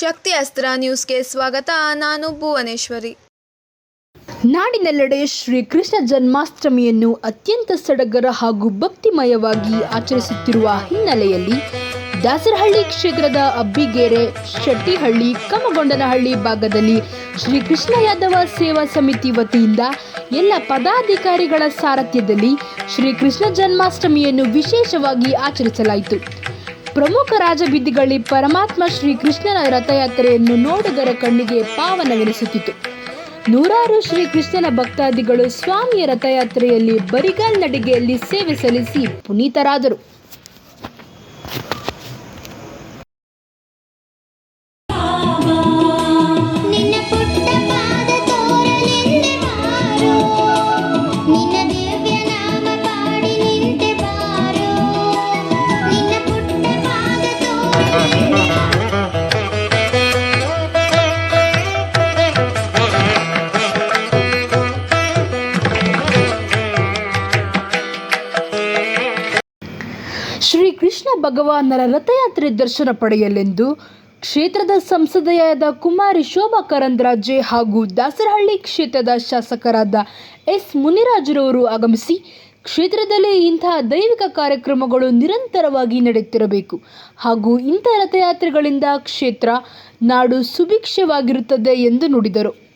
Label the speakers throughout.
Speaker 1: ಶಕ್ತಿ ಅಸ್ತ್ರ ನ್ಯೂಸ್ಗೆ ಸ್ವಾಗತ. ನಾನು ಭುವನೇಶ್ವರಿ.
Speaker 2: ನಾಡಿನೆಲ್ಲೆಡೆ ಶ್ರೀ ಕೃಷ್ಣ ಜನ್ಮಾಷ್ಟಮಿಯನ್ನು ಅತ್ಯಂತ ಸಡಗರ ಹಾಗೂ ಭಕ್ತಿಮಯವಾಗಿ ಆಚರಿಸುತ್ತಿರುವ ಹಿನ್ನೆಲೆಯಲ್ಲಿ ದಾಸರಹಳ್ಳಿ ಕ್ಷೇತ್ರದ ಅಬ್ಬಿಗೆರೆ, ಶೆಟ್ಟಿಹಳ್ಳಿ, ಕಮಗೊಂಡನಹಳ್ಳಿ ಭಾಗದಲ್ಲಿ ಶ್ರೀ ಕೃಷ್ಣ ಯಾದವ ಸೇವಾ ಸಮಿತಿ ವತಿಯಿಂದ ಎಲ್ಲ ಪದಾಧಿಕಾರಿಗಳ ಸಾರಥ್ಯದಲ್ಲಿ ಶ್ರೀ ಕೃಷ್ಣ ಜನ್ಮಾಷ್ಟಮಿಯನ್ನು ವಿಶೇಷವಾಗಿ ಆಚರಿಸಲಾಯಿತು. ಪ್ರಮುಖ ರಾಜಬೀದಿಗಳಲ್ಲಿ ಪರಮಾತ್ಮ ಶ್ರೀ ಕೃಷ್ಣನ ರಥಯಾತ್ರೆಯನ್ನು ನೋಡುಗರ ಕಣ್ಣಿಗೆ ಪಾವನವೆನಿಸುತ್ತಿತ್ತು. ನೂರಾರು ಶ್ರೀ ಕೃಷ್ಣನ ಭಕ್ತಾದಿಗಳು ಸ್ವಾಮಿಯ ರಥಯಾತ್ರೆಯಲ್ಲಿ ಬರಿಗಾಲ್ ನಡಿಗೆಯಲ್ಲಿ ಸೇವೆ ಸಲ್ಲಿಸಿ ಪುನೀತರಾದರು. ಕೃಷ್ಣ ಭಗವಾನರ ರಥಯಾತ್ರೆ ದರ್ಶನ ಪಡೆಯಲೆಂದು ಕ್ಷೇತ್ರದ ಸಂಸದೆಯಾದ ಕುಮಾರಿ ಶೋಭಾ ಕರಂದ್ರಾಜೆ ಹಾಗೂ ದಾಸರಹಳ್ಳಿ ಕ್ಷೇತ್ರದ ಶಾಸಕರಾದ ಎಸ್ ಮುನಿರಾಜರವರು ಆಗಮಿಸಿ ಕ್ಷೇತ್ರದಲ್ಲಿ ಇಂತಹ ದೈವಿಕ ಕಾರ್ಯಕ್ರಮಗಳು ನಿರಂತರವಾಗಿ ನಡೆಯುತ್ತಿರಬೇಕು. ಹಾಗೂ ಇಂಥ ರಥಯಾತ್ರೆಗಳಿಂದ ಕ್ಷೇತ್ರ ನಾಡು ಸುಭಿಕ್ಷವಾಗಿರುತ್ತದೆ ಎಂದು ನುಡಿದರು.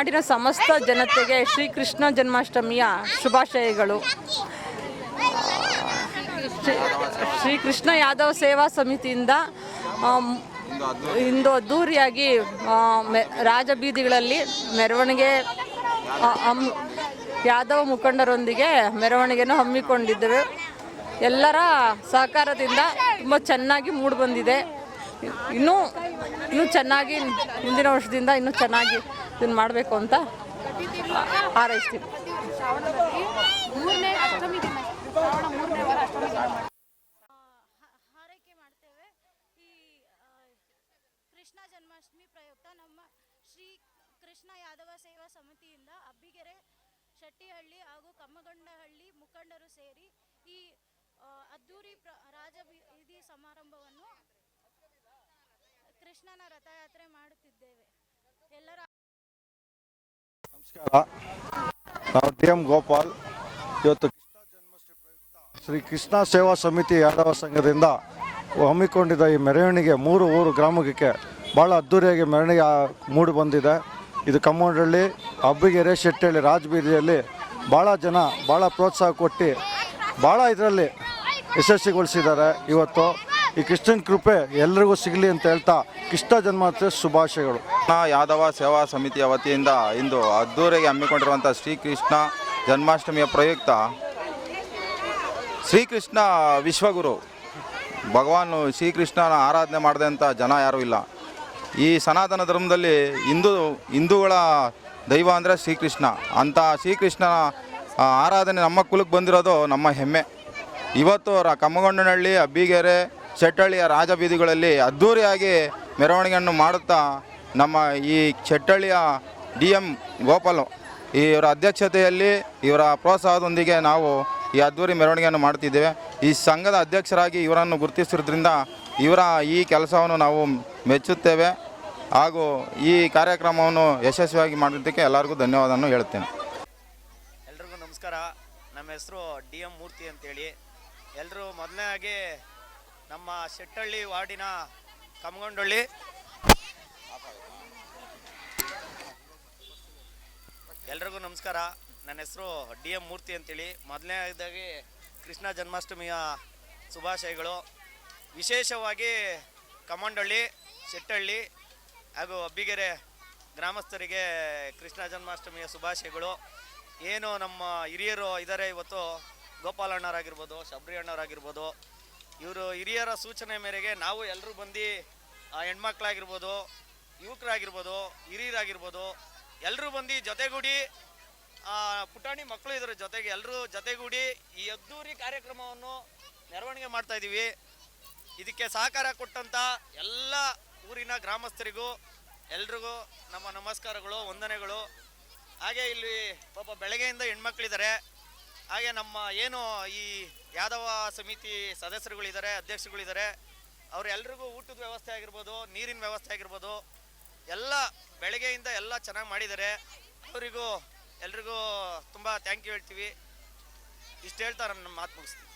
Speaker 3: ನಾಡಿನ ಸಮಸ್ತ ಜನತೆಗೆ ಶ್ರೀಕೃಷ್ಣ ಜನ್ಮಾಷ್ಟಮಿಯ ಶುಭಾಶಯಗಳು. ಶ್ರೀ- ಶ್ರೀಕೃಷ್ಣ ಯಾದವ್ ಸೇವಾ ಸಮಿತಿಯಿಂದ ಇಂದು ಅದ್ದೂರಿಯಾಗಿ ರಾಜಬೀದಿಗಳಲ್ಲಿ ಮೆರವಣಿಗೆ ಯಾದವ ಮುಖಂಡರೊಂದಿಗೆ ಮೆರವಣಿಗೆಯನ್ನು ಹಮ್ಮಿಕೊಂಡಿದ್ದರು. ಎಲ್ಲರ ಸಹಕಾರದಿಂದ ತುಂಬ ಚೆನ್ನಾಗಿ ಮೂಡಿಬಂದಿದೆ ಇನ್ನೂ ಇನ್ನೂ ಚೆನ್ನಾಗಿ ಮುಂದಿನ ವರ್ಷದಿಂದ ಇನ್ನೂ ಚೆನ್ನಾಗಿ ಇದನ್ನು ಮಾಡಬೇಕು ಅಂತ ಹಾರೈಸ್ತೀವಿ.
Speaker 4: ಹಾರೈಕೆ ಮಾಡ್ತೇವೆ ಈ ಕೃಷ್ಣ ಜನ್ಮಾಷ್ಟಮಿ ಪ್ರಯುಕ್ತ ನಮ್ಮ ಶ್ರೀ ಕೃಷ್ಣ ಯಾದವ ಸೇವಾ ಸಮಿತಿಯಿಂದ ಅಬ್ಬಿಗೆರೆ ಶೆಟ್ಟಿಹಳ್ಳಿ ಹಾಗೂ ಕಮ್ಮಗೊಂಡಹಳ್ಳಿ ಮುಖಂಡರು ಸೇರಿ ಈ ಅದ್ದೂರಿ ಪ್ರ ರಾಜ ವಿಧಿ ಸಮಾರಂಭವನ್ನು ಕೃಷ್ಣನ ರಥಯಾತ್ರೆ ಮಾಡುತ್ತಿದ್ದೇವೆ ಎಲ್ಲರ
Speaker 5: ನಮಸ್ಕಾರ. ನಾವು ಡಿ ಎಂ ಗೋಪಾಲ್. ಇವತ್ತು ಕೃಷ್ಣ ಜನ್ಮಾಷ್ಟಮಿ ಪ್ರಯುಕ್ತ ಶ್ರೀ ಕೃಷ್ಣ ಸೇವಾ ಸಮಿತಿ ಯಾದವ ಸಂಘದಿಂದ ಹಮ್ಮಿಕೊಂಡಿದ್ದ ಈ ಮೆರವಣಿಗೆ ಮೂರು ಊರು ಗ್ರಾಮಕ್ಕೆ ಭಾಳ ಅದ್ಧೂರಿಯಾಗಿ ಮೆರವಣಿಗೆ ಮೂಡಿ ಬಂದಿದೆ. ಇದು ಕಮ್ಮೋಡಳ್ಳಿ ಅಬ್ಬಿಗೆರೆ ಶೆಟ್ಟಹಳ್ಳಿ ರಾಜಬೀದಿಯಲ್ಲಿ ಭಾಳ ಜನ ಭಾಳ ಪ್ರೋತ್ಸಾಹ ಕೊಟ್ಟು ಭಾಳ ಇದರಲ್ಲಿ ಯಶಸ್ವಿಗೊಳಿಸಿದ್ದಾರೆ. ಇವತ್ತು ಈ ಕೃಷ್ಣನ ಕೃಪೆ ಎಲ್ಲರಿಗೂ ಸಿಗಲಿ ಅಂತ ಹೇಳ್ತಾ ಕೃಷ್ಣ ಜನ್ಮಾಷ್ಟಮಿ ಶುಭಾಶಯಗಳು.
Speaker 6: ನಾ ಯಾದವ ಸೇವಾ ಸಮಿತಿಯ ವತಿಯಿಂದ ಇಂದು ಅದ್ದೂರಿಗೆ ಹಮ್ಮಿಕೊಂಡಿರುವಂಥ ಶ್ರೀಕೃಷ್ಣ ಜನ್ಮಾಷ್ಟಮಿಯ ಪ್ರಯುಕ್ತ ಶ್ರೀಕೃಷ್ಣ ವಿಶ್ವಗುರು. ಭಗವಾನ್ ಶ್ರೀಕೃಷ್ಣನ ಆರಾಧನೆ ಮಾಡಿದಂಥ ಜನ ಯಾರೂ ಇಲ್ಲ. ಈ ಸನಾತನ ಧರ್ಮದಲ್ಲಿ ಹಿಂದೂ, ಹಿಂದೂಗಳ ದೈವ ಅಂದರೆ ಶ್ರೀಕೃಷ್ಣ. ಅಂಥ ಶ್ರೀಕೃಷ್ಣನ ಆರಾಧನೆ ನಮ್ಮ ಕುಲಕ್ಕೆ ಬಂದಿರೋದು ನಮ್ಮ ಹೆಮ್ಮೆ. ಇವತ್ತು ರ ಕಮ್ಮಗೊಂಡನಹಳ್ಳಿ, ಅಬ್ಬಿಗೆರೆ ಶೆಟ್ಟಳ್ಳಿಯ ರಾಜಬೀದಿಗಳಲ್ಲಿ ಅದ್ಧೂರಿಯಾಗಿ ಮೆರವಣಿಗೆಯನ್ನು ಮಾಡುತ್ತಾ ನಮ್ಮ ಈ ಚಟ್ಟಳ್ಳಿಯ ಡಿ ಎಂ ಗೋಪಾಲ್, ಇವರ ಅಧ್ಯಕ್ಷತೆಯಲ್ಲಿ ಇವರ ಪ್ರೋತ್ಸಾಹದೊಂದಿಗೆ ನಾವು ಈ ಅದ್ದೂರಿ ಮೆರವಣಿಗೆಯನ್ನು ಮಾಡ್ತಿದ್ದೇವೆ ಈ ಸಂಘದ ಅಧ್ಯಕ್ಷರಾಗಿ ಇವರನ್ನು ಗುರುತಿಸಿರೋದ್ರಿಂದ ಇವರ ಈ ಕೆಲಸವನ್ನು ನಾವು ಮೆಚ್ಚುತ್ತೇವೆ ಹಾಗೂ ಈ ಕಾರ್ಯಕ್ರಮವನ್ನು ಯಶಸ್ವಿಯಾಗಿ ಮಾಡಿದ್ದಕ್ಕೆ ಎಲ್ಲರಿಗೂ ಧನ್ಯವಾದವನ್ನು ಹೇಳ್ತೇನೆ
Speaker 7: ಎಲ್ರಿಗೂ ನಮಸ್ಕಾರ. ನಮ್ಮ ಹೆಸರು ಡಿ ಎಂ ಮೂರ್ತಿ ಅಂತೇಳಿ. ಎಲ್ಲರೂ ಮೊದಲನೇದಾಗಿ ನಮ್ಮ ಶೆಟ್ಟಳ್ಳಿ ವಾರ್ಡಿನ ಕಮಗೊಂಡಳ್ಳಿ. ಎಲ್ರಿಗೂ ನಮಸ್ಕಾರ. ನನ್ನ ಹೆಸರು ಡಿ ಎಂ ಮೂರ್ತಿ ಅಂತೇಳಿ. ಮೊದಲನೇದಾಗಿ ಕೃಷ್ಣ ಜನ್ಮಾಷ್ಟಮಿಯ ಶುಭಾಶಯಗಳು. ವಿಶೇಷವಾಗಿ ಕಮಂಡಳ್ಳಿ ಶೆಟ್ಟಳ್ಳಿ ಹಾಗೂ ಅಬ್ಬಿಗೆರೆ ಗ್ರಾಮಸ್ಥರಿಗೆ ಕೃಷ್ಣ ಜನ್ಮಾಷ್ಟಮಿಯ ಶುಭಾಶಯಗಳು. ಏನು ನಮ್ಮ ಹಿರಿಯರು ಇದ್ದಾರೆ ಇವತ್ತು ಗೋಪಾಲಣ್ಣರಾಗಿರ್ಬೋದು ಶಬರಿ ಅಣ್ಣವರಾಗಿರ್ಬೋದು ಇವರು ಹಿರಿಯರ ಸೂಚನೆ ಮೇರೆಗೆ ನಾವು ಎಲ್ಲರೂ ಬಂದು ಹೆಣ್ಮಕ್ಳಾಗಿರ್ಬೋದು, ಯುವಕರಾಗಿರ್ಬೋದು, ಹಿರಿಯರಾಗಿರ್ಬೋದು ಎಲ್ಲರೂ ಬಂದು ಜೊತೆಗೂಡಿ ಪುಟಾಣಿ ಮಕ್ಕಳು ಇದ್ರ ಜೊತೆಗೆ ಎಲ್ಲರೂ ಜೊತೆಗೂಡಿ ಈ ಅದ್ದೂರಿ ಕಾರ್ಯಕ್ರಮವನ್ನು ಮೆರವಣಿಗೆ ಮಾಡ್ತಾ ಇದ್ದೀವಿ. ಇದಕ್ಕೆ ಸಹಕಾರ ಕೊಟ್ಟಂತ ಎಲ್ಲ ಊರಿನ ಗ್ರಾಮಸ್ಥರಿಗೂ, ಎಲ್ರಿಗೂ ನಮ್ಮ ನಮಸ್ಕಾರಗಳು, ವಂದನೆಗಳು. ಹಾಗೆ ಇಲ್ಲಿ ಪಾಪ ಬೆಳಗ್ಗೆಯಿಂದ ಹೆಣ್ಮಕ್ಳಿದ್ದಾರೆ. ಹಾಗೆ ನಮ್ಮ ಏನು ಈ ಯಾದವ ಸಮಿತಿ ಸದಸ್ಯರುಗಳಿದ್ದಾರೆ, ಅಧ್ಯಕ್ಷರುಗಳಿದ್ದಾರೆ, ಅವರೆಲ್ರಿಗೂ ಊಟದ ವ್ಯವಸ್ಥೆ ಆಗಿರ್ಬೋದು, ನೀರಿನ ವ್ಯವಸ್ಥೆ ಆಗಿರ್ಬೋದು, ಎಲ್ಲ ಬೆಳಗ್ಗೆಯಿಂದ ಎಲ್ಲ ಚೆನ್ನಾಗಿ ಮಾಡಿದ್ದಾರೆ. ಅವರಿಗೂ ಎಲ್ರಿಗೂ ತುಂಬ ಥ್ಯಾಂಕ್ ಯು ಹೇಳ್ತೀವಿ. ಇಷ್ಟು ಹೇಳ್ತಾರೆ ನಮ್ಮ ಮಾತು ಮುಗಿಸ್ತೀನಿ.